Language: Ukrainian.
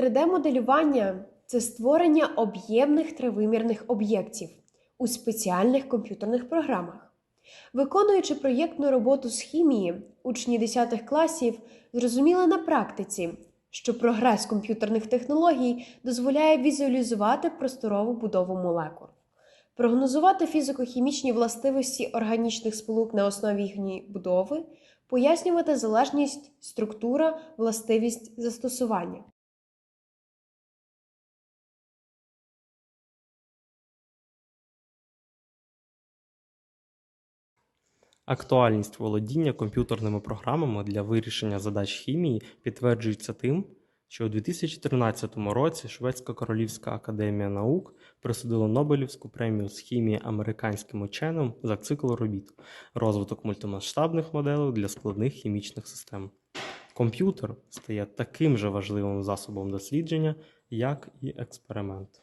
3D-моделювання це створення об'ємних тривимірних об'єктів у спеціальних комп'ютерних програмах. Виконуючи проєктну роботу з хімії, учні 10 класів зрозуміли на практиці, що прогрес комп'ютерних технологій дозволяє візуалізувати просторову будову молекул, прогнозувати фізико-хімічні властивості органічних сполук на основі їхньої будови, пояснювати залежність, структура, властивість застосування. Актуальність володіння комп'ютерними програмами для вирішення задач хімії підтверджується тим, що у 2013 році Шведська Королівська академія наук присудила Нобелівську премію з хімії американським ученим за цикл робіт розвиток мультимасштабних моделей для складних хімічних систем. Комп'ютер стає таким же важливим засобом дослідження, як і експеримент.